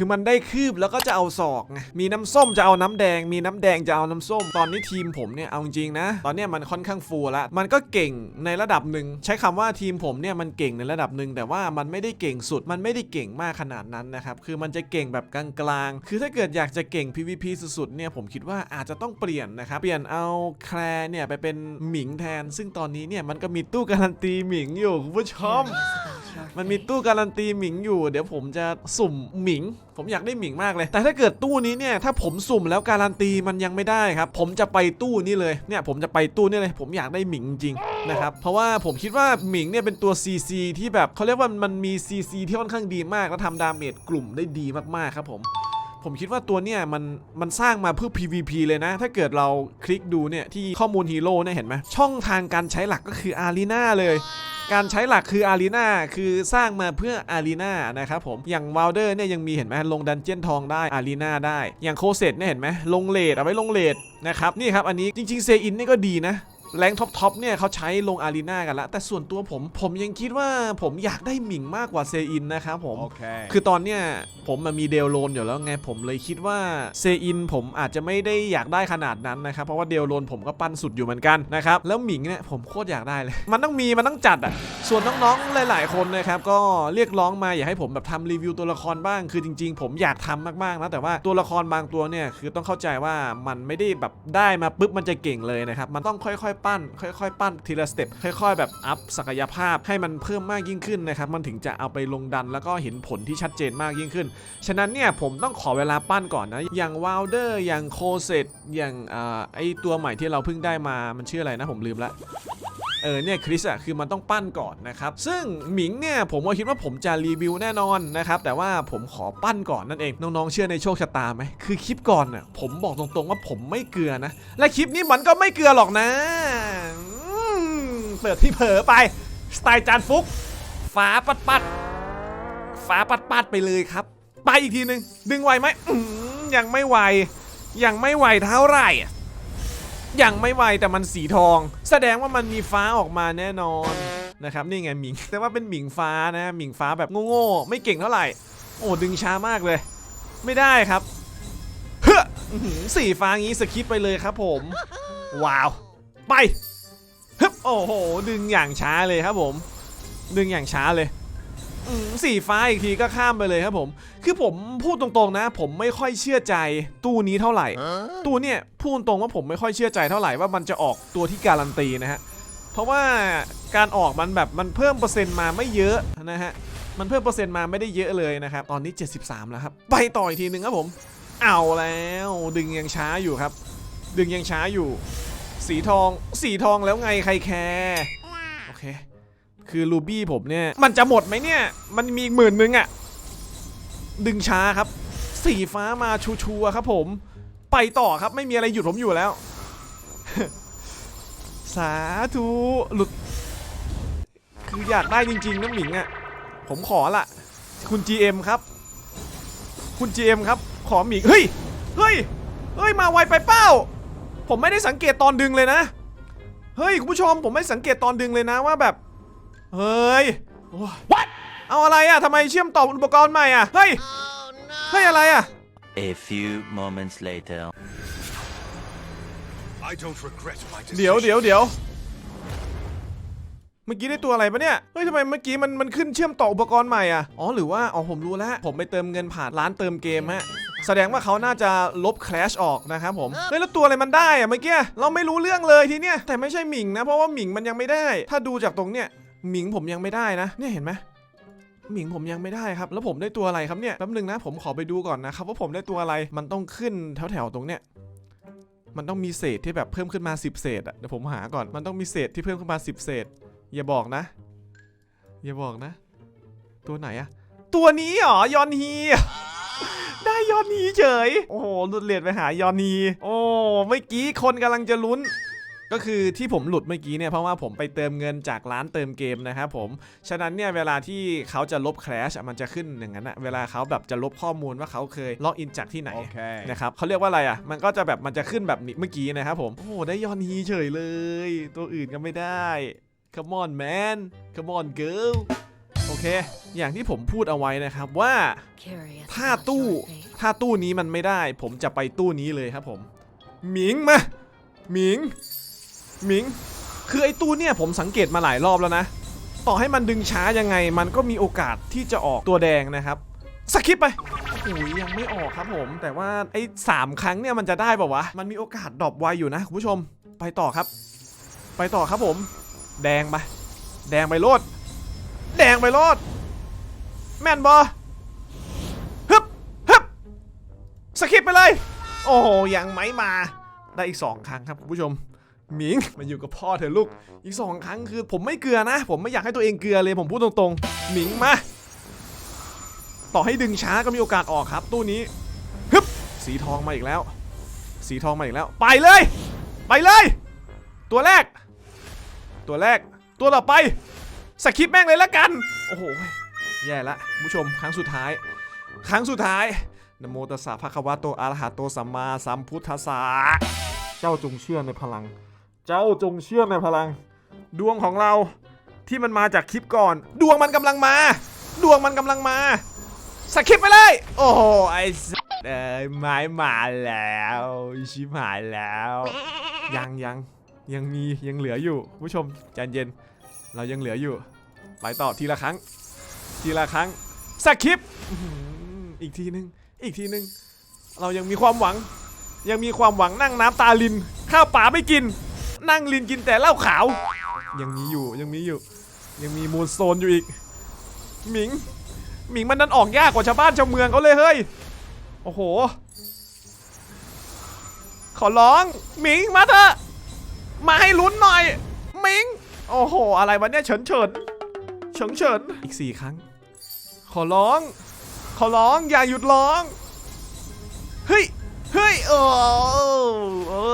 คือมันได้คืบแล้วก็จะเอาศอกไงมีน้ำส้มจะเอาน้ำแดง มีน้ำแดงจะเอาน้ำส้ม ตอนนี้ทีมผมเนี่ยเอาจริงๆนะ ตอนนี้มันค่อนข้างฟูลแล้วมันก็เก่งในระดับหนึ่งใช้คำว่าทีมผมเนี่ยมันเก่งในระดับหนึ่งแต่ว่ามันไม่ได้เก่งสุด มันไม่ได้เก่งมากขนาดนั้นนะครับคือมันจะเก่งแบบกลางๆคือถ้าเกิดอยากจะเก่ง PVP สุดๆเนี่ยผมคิดว่าอาจจะต้องเปลี่ยนนะครับเปลี่ยนเอาแคลร์เนี่ยไปเป็นหมิงแทน ซึ่งตอนนี้เนี่ยมันก็มีตู้การันตีหมิงอยู่คุณผู้ชม มันมีตู้การันตีหมิงอยู่ เดี๋ยวผมจะสุ่มหมิง ผมอยากได้หมิงมากเลย แต่ถ้าเกิดตู้นี้เนี่ยถ้าผมสุ่มแล้วการันตีมันยังไม่ได้ครับ ผมจะไปตู้นี้เลยเนี่ยผมจะไปตู้นี้เลยผมอยากได้หมิงจริงนะครับเพราะว่าผมคิดว่าหมิงเนี่ยเป็นตัว CC ที่แบบเขาเรียกว่ามันมี CC ที่ค่อนข้างดีมากแล้วทำดาเมจกลุ่มได้ดีมากๆครับผมผมคิดว่าตัวเนี่ยมันมันสร้างมาเพื่อ PVP เลยนะ ถ้าเกิดเราคลิกดูเนี่ยที่ข้อมูลฮีโร่เนี่ยเห็นไหมช่องทางการใช้หลักก็คืออารีนาเลย การใช้หลักคืออารีนาคือสร้างมาเพื่ออารีนานะครับผมอย่างวาลเดอร์เนี่ยยังมีเห็นไหมลงดันเจียนทองได้อารีนาได้ อย่างโคเซตเนี่ยเห็นไหมลงเลดเอาไว้ลงเลดนะครับนี่ครับอันนี้จริงๆเซอินนี่ก็ดีนะ แรงท็อปทอปเนี่ยเขาใช้ลงอารีนากันแล้วแต่ส่วนตัวผมผมยังคิดว่าผมอยากได้หมิงมากกว่าเซอินนะครับผม Okay. คือตอนเนี้ยผมมันมีเดลโลนอยู่แล้วไงผมเลยคิดว่าเซอินผมอาจจะไม่ได้อยากได้ขนาดนั้นนะครับ เพราะว่าเดลโลนผมก็ปั้นสุดอยู่เหมือนกันนะครับ แล้วหมิงเนี่ยผมโคตรอยากได้เลย มันต้องมีมันต้องจัดอะส่วนน้องๆหลาย ๆ คนนะครับก็เรียกร้องมาอยากให้ผมแบบทำรีวิวตัวละครบ้าง คือจริง ๆ ผมอยากทำมากๆนะแต่ว่าตัวละครบางตัวเนี่ยคือต้องเข้าใจว่ามันไม่ได้แบบได้มาปุ๊บมันจะเก่งเลยนะครับมันต้องค่อยๆปั้น ค่อยๆ ปั้นทีละสเต็ปค่อย ๆ แบบอัพศักยภาพให้มันเพิ่มมากยิ่งขึ้นนะครับมันถึงจะเอาไปลงดันแล้วก็เห็นผลที่ชัดเจนมากยิ่งขึ้น ฉะนั้นเนี่ยผมต้องขอเวลาปั้นก่อนนะ อย่างวาลเดอร์อย่างโคเซตอย่างอ่าไอตัวใหม่ที่เราเพิ่งได้มามันชื่ออะไรนะผมลืมละ เออเนี่ยคริสอะคือมันต้องปั้นก่อนนะครับ ซึ่งหมิงเนี่ยผมก็คิดว่าผมจะรีวิวแน่นอนนะครับแต่ว่าผมขอปั้นก่อนนั่นเองน้องๆเชื่อในโชคชะตาไหมคือคลิปก่อนน่ะผมบอกตรงๆว่าผมไม่เกลือนะ และคลิปนี้มันก็ไม่เกลือหรอกนะเปิดที่เผลอไปสไตล์จานฟุกฟ้าปัดปัดฟ้าปัดปัดไปเลยครับ ไปอีกทีหนึ่งดึงไหวไหมยังไม่ไหวยังไม่ไหวเท่าไหร่ ยังไม่ไหวแต่มันสีทอง แสดงว่ามันมีฟ้าออกมาแน่นอนนะครับนี่ไงหมิงแต่ว่าเป็นหมิงฟ้านะหมิงฟ้าแบบโง่ๆไม่เก่งเท่าไหร่ โอ้ดึงช้ามากเลย ไม่ได้ครับเฮ้อสีฟ้างี้สคิปไปเลยครับผม ว้าว ไปฮึบโอ้โหดึงอย่างช้าเลยครับผม ดึงอย่างช้าเลย สีฟ้าอีกทีก็ข้ามไปเลยครับผม คือผมพูดตรงๆนะ ผมไม่ค่อยเชื่อใจตู้นี้เท่าไหร่ ตู้เนี่ยพูดตรงว่าผมไม่ค่อยเชื่อใจเท่าไหร่ว่ามันจะออกตัวที่การันตีนะฮะ เพราะว่าการออกมันแบบมันเพิ่มเปอร์เซ็นต์มาไม่เยอะนะฮะ มันเพิ่มเปอร์เซ็นต์มาไม่ได้เยอะเลยนะครับ ตอนนี้ 73 แล้วครับ ไปต่ออีกทีหนึ่งครับผม เอาแล้วดึงยังช้าอยู่ครับ ดึงยังช้าอยู่ สีทอง สีทองแล้วไงใครแคร์ โอเค คือรูบี้ผมเนี่ย มันจะหมดไหมเนี่ย มันมีอีกหมื่นนึงอะดึงช้าครับ สีฟ้ามาชัวร์ๆครับผม ไปต่อครับไม่มีอะไรหยุดผมอยู่แล้ว สาธุหลุด คืออยากได้จริงๆน้ำหมิงอะผมขอละคุณ GM ครับ คุณ GM ครับ ขอหมิงเฮ้ยเฮ้ยเฮ้ยมาไวไปเป้า ผมไม่ได้สังเกตตอนดึงเลยนะ เฮ้ย คุณผู้ชมผมไม่สังเกตตอนดึงเลยนะว่าแบบ เฮ้ยโอ้ย What เอาอะไรอะทำไมเชื่อมต่ออุปกรณ์ใหม่อะเฮ้ย เฮ้ยอะไรอะ A few moments later. I don't regret my decision. เดี๋ยวเดี๋ยวเดี๋ยวเมื่อกี้ได้ตัวอะไรปะเนี่ย เฮ้ยทำไมเมื่อกี้มันมันขึ้นเชื่อมต่ออุปกรณ์ใหม่อะ อ๋อหรือว่า อ๋อผมรู้แล้ว ผมไปเติมเงินผ่านร้านเติมเกมฮะ แสดงว่าเขาน่าจะลบ Crash ออกนะครับผม เฮ้ยแล้วตัวอะไรมันได้อะเมื่อกี้ เราไม่รู้เรื่องเลยทีเนี้ย แต่ไม่ใช่หมิงนะ เพราะว่าหมิงมันยังไม่ได้ ถ้าดูจากตรงเนี้ย หมิงผมยังไม่ได้นะ เนี่ยเห็นไหมหมิงผมยังไม่ได้ครับ แล้วผมได้ตัวอะไรครับเนี่ยแป๊บนึงนะ ผมขอไปดูก่อนนะครับว่าผมได้ตัวอะไรมันต้องขึ้นแถวๆตรงเนี้ยมันต้องมีเศษที่แบบเพิ่มขึ้นมา 10 เศษอะเดี๋ยวผมหาก่อนมันต้องมีเศษที่เพิ่มขึ้นมา 10 เศษ อย่าบอกนะ อย่าบอกนะ ตัวไหนอะตัวนี้เหรอยอนฮีได้ยอนฮีเฉย โอ้โหหลุดเลดไปหายอนฮีโอ้เมื่อกี้คนกำลังจะลุ้น ก็คือที่ผมหลุดเมื่อกี้เนี่ยเพราะว่าผมไปเติมเงินจากร้านเติมเกมนะครับผม ฉะนั้นเนี่ยเวลาที่เขาจะลบ Crash อะมันจะขึ้นอย่างนั้นอะเวลาเขาแบบจะลบข้อมูลว่าเขาเคยล็อกอินจากที่ไหน Okay. นะครับเขาเรียกว่าอะไรอะมันก็จะแบบมันจะขึ้นแบบนี้เมื่อกี้นะครับผม โอ้โหได้ยอนฮีเฉยเลย ตัวอื่นก็ไม่ได้ Come on man Come on girl โอเค อย่างที่ผมพูดเอาไว้นะครับว่า Curious ถ้า about ตู้ your fate. ถ้าตู้นี้มันไม่ได้ ผมจะไปตู้นี้เลยครับผม หมิงมา หมิง หมิง คือไอ้ตู้เนี่ยผมสังเกตมาหลายรอบแล้วนะ ต่อให้มันดึงช้ายังไง มันก็มีโอกาสที่จะออกตัวแดงนะครับสคิปไปโอ้โหยังไม่ออกครับผม แต่ว่าไอ้สามครั้งเนี่ยมันจะได้ป่าวะ มันมีโอกาสดรอปไวอยู่นะคุณผู้ชม ไปต่อครับ ไปต่อครับผม แดงไป แดงไปโลด แดงไปโลด แม่นบอฮึบฮึบสคิปไปเลย โอ้โหยังไม่มา ได้อีกสองครั้งครับคุณผู้ชม หมิงมาอยู่กับพ่อเถอะลูก อีกสองครั้งคือผมไม่เกลือนะ ผมไม่อยากให้ตัวเองเกลือเลยผมพูดตรงๆ หมิงมา ต่อให้ดึงช้าก็มีโอกาสออกครับ ตู้นี้ฮึบสีทองมาอีกแล้ว สีทองมาอีกแล้ว ไปเลย ไปเลย ตัวแรก ตัวแรก ตัวต่อไปสคิปแม่งเลยละกัน โอ้โห แย่ละผู้ชมครั้งสุดท้าย ครั้งสุดท้ายนะโมตัสสะภะคะวะโตอะระหะโตสัมมาสัมพุทธัสสะเจ้าจงเชื่อในพลัง เจ้าจงเชื่อในพลัง ดวงของเราที่มันมาจากคลิปก่อน ดวงมันกำลังมา ดวงมันกำลังมาสคิปไปเลย โอ้โหไอ้สเอ้ยไม้มาแล้วชิบหายแล้ว ยังยังยังมียังเหลืออยู่ผู้ชมใจเย็นเรายังเหลืออยู่ ไปต่อทีละครั้ง ทีละครั้งสคิปอีกทีนึงอีกทีนึง เรายังมีความหวัง ยังมีความหวังนั่งน้ำตาลิน ข้าวป่าไม่กิน นั่งลินกินแต่เหล้าขาว ยังมีอยู่ยังมีอยู่ ยังมีมูลโซนอยู่อีก หมิง หมิงมันดันออกยากกว่าชาวบ้านชาวเมืองเขาเลยเฮ้ย โอ้โห ขอร้อง หมิงมาเถอะมาให้ลุ้นหน่อย หมิง โอ้โห อะไรวะเนี่ยเฉินเฉินเฉิงเฉินอีกสี่ครั้ง ขอร้อง ขอร้องอย่าหยุดร้อง เฮ้ยเฮ้ย โอ้โอ้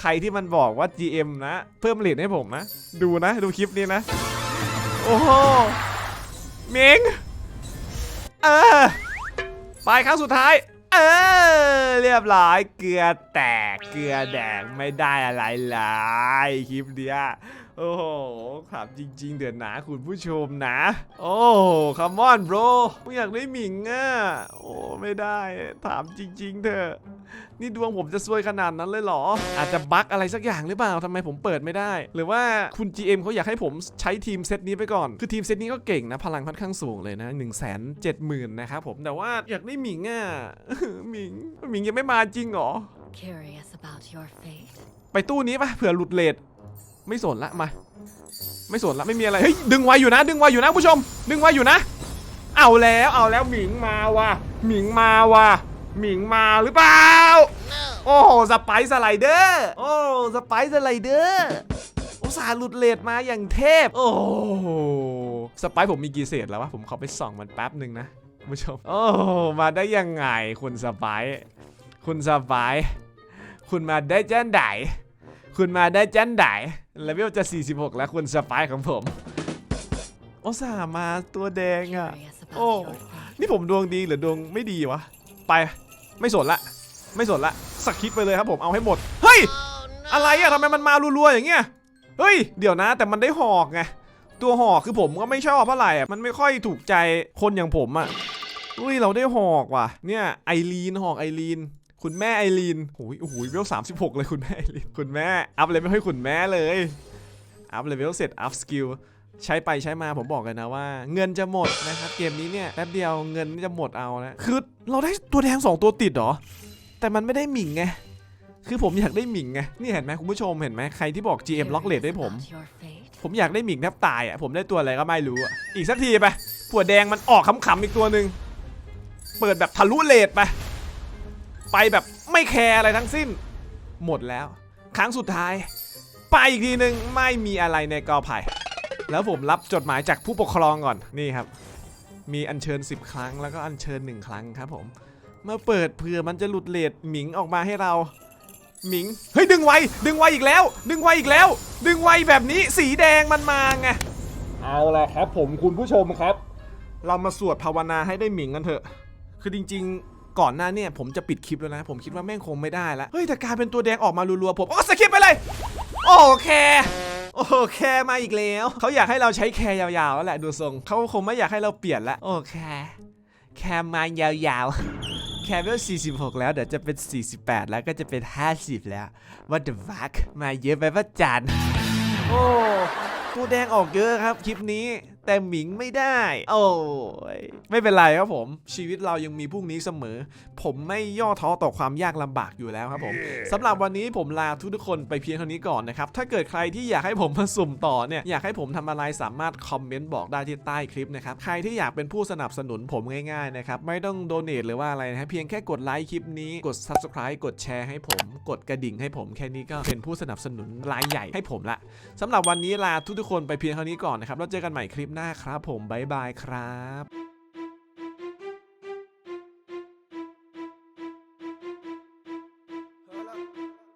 ใครที่มันบอกว่า GM นะ เพิ่มเลทให้ผมนะ ดูนะ ดูคลิปนี้นะ โอ้โหหมิงเออไปครั้งสุดท้าย เออ เรียบร้อย เกลือแตก เกลือแดงไม่ได้อะไรเลยคลิปเนี้ยโอ้โหถามจริง ๆ เดือนหนาคุณผู้ชมนะ โอ้คัมมอน bro ไม่อยากได้หมิงอะ โอ้ ไม่ได้ ถามจริง ๆ เถอะ นี่ดวงผมจะซวยขนาดนั้นเลยเหรอ อาจจะบั๊กอะไรสักอย่างหรือเปล่าทำไมผมเปิดไม่ได้ หรือว่าคุณ GM เขาอยากให้ผมใช้ทีมเซตนี้ไปก่อน คือทีมเซตนี้ก็เก่งนะ พลังค่อนข้างสูงเลยนะ1 7 0 0 0 0นะครับผมแต่ว่าอยากได้หมิงอะหมิงหมิงยังไม่มาจริงเหรอ Curious about your fate. ไปตู้นี้ปะเผื่อหลุดเลทไม่สนละมา ไม่สนละไม่มีอะไรเฮ้ยดึงไวอยู่นะ ดึงไวอยู่นะผู้ชม ดึงไวอยู่นะ เอาแล้วเอาแล้วหมิงมาว่ะหมิงมาว่ะ หมิงมาหรือเปล่า โอ้โหสไปซ์สไลเดอร์ โอ้สไปซ์สไลเดอร์อุตส่าห์หลุดเลทมาอย่างเทพ โอ้โหสไปซ์ผมมีกี่เศษแล้ววะ ผมขอไปส่องมันแป๊บหนึ่งนะคุณผู้ชม โอ้โหมาได้ยังไงคุณสไปซ์คุณสไปซ์คุณมาได้จ้นไดคุณมาได้จันไดเลเวลจะ 46 แล้วคุณสไปายของผมโอสาห์มาตัวแดงอะ Curious about Oh. your fate. นี่ผมดวงดีหรือดวงไม่ดีวะ ไป ไม่สนละ ไม่สนละสกิปไปเลยครับผมเอาให้หมด เฮ้ย อะไรอะทำไมมันมารัวๆอย่างเงี้ย เฮ้ย เดี๋ยวนะ แต่มันได้หอกไง ตัวหอกคือผมก็ไม่ชอบเท่าไหร่อะมันไม่ค่อยถูกใจคนอย่างผมอะอุ้ยเราได้หอกว่ะ เนี่ยไอรีนหอกไอรีน คุณแม่ไอรีนโอ้ยโอ้โหเวลสามสิบหกเลยคุณแม่ไอรีนคุณแม่อัพเลยไม่ให้คุณแม่เลยอัพเลเวลเสร็จอัพสกิลใช้ไปใช้มาผมบอกเลยนะว่า เงินจะหมดนะครับเกมนี้เนี่ยแป๊บเดียวเงินจะหมดเอานะคือ เราได้ตัวแดงสองตัวติดเหรอ แต่มันไม่ได้หมิงไง คือผมอยากได้หมิงไง นี่เห็นไหมคุณผู้ชมเห็นไหมใครที่บอก GM ล็อกเลด Curious ให้ผม about your fate. ผมอยากได้หมิงแทบตายอะ ผมได้ตัวอะไรก็ไม่รู้อะ อีกสักทีไปผัวแดงมันออกขำๆอีกตัวหนึ่ง เปิดแบบทะลุเลดไป ไปแบบไม่แคร์อะไรทั้งสิ้น หมดแล้ว ครั้งสุดท้าย ไปอีกทีหนึ่งไม่มีอะไรในกอไผ่ แล้วผมรับจดหมายจากผู้ปกครองก่อน นี่ครับ มีอัญเชิญ 10 ครั้งแล้วก็อัญเชิญ 1 ครั้งครับผม มาเปิดเผื่อมันจะหลุดเลดหมิงออกมาให้เรา หมิง เฮ้ยดึงไวดึงไวอีกแล้ว ดึงไวอีกแล้ว ดึงไวแบบนี้สีแดงมันมาไง เอาละครับ ผมคุณผู้ชมครับ เรามาสวดภาวนาให้ได้หมิงกันเถอะ คือจริง ๆ ก่อนหน้าเนี่ยผมจะปิดคลิปแล้วนะ ผมคิดว่าแม่งคงไม่ได้แล้ว เฮ้ยแต่กลายเป็นตัวแดงออกมารัวๆผมอ๋อสคิปไปเลย โอเค โอ้แคร์มาอีกแล้วเขาอยากให้เราใช้แคร์ยาวๆแล้วแหละดูทรงเขาคงไม่อยากให้เราเปลี่ยนละโอแคร์แคร์มายาวๆ แคร์เวล46 แล้วเดี๋ยวจะเป็น 48 แล้วก็จะเป็น 50 แล้ว What the fuck มาเยอะไปปะจันโอ้กูแดงออกเยอะครับคลิปนี้ แต่หมิงไม่ได้ โอ้ยไม่เป็นไรครับผม ชีวิตเรายังมีพรุ่งนี้เสมอ ผมไม่ย่อท้อต่อความยากลำบากอยู่แล้วครับผมสำหรับวันนี้ผมลาทุกๆคนไปเพียงเท่านี้ก่อนนะครับ ถ้าเกิดใครที่อยากให้ผมมาสุ่มต่อเนี่ยอยากให้ผมทำอะไรสามารถคอมเมนต์บอกได้ที่ใต้คลิปนะครับ ใครที่อยากเป็นผู้สนับสนุนผมง่ายๆนะครับ ไม่ต้องโดเนทหรือว่าอะไรนะฮะเพียงแค่กดไลค์คลิปนี้กด subscribe กดแชร์ให้ผม กดกระดิ่งให้ผมแค่นี้ก็เป็นผู้สนับสนุนรายใหญ่ให้ผมละสำหรับวันนี้ลาทุกๆคนไปเพียงเท่านี้ก่อนนะครับแล้วเจอกันใหม่คลิปหน้าครับผมบ๊ายบายครับ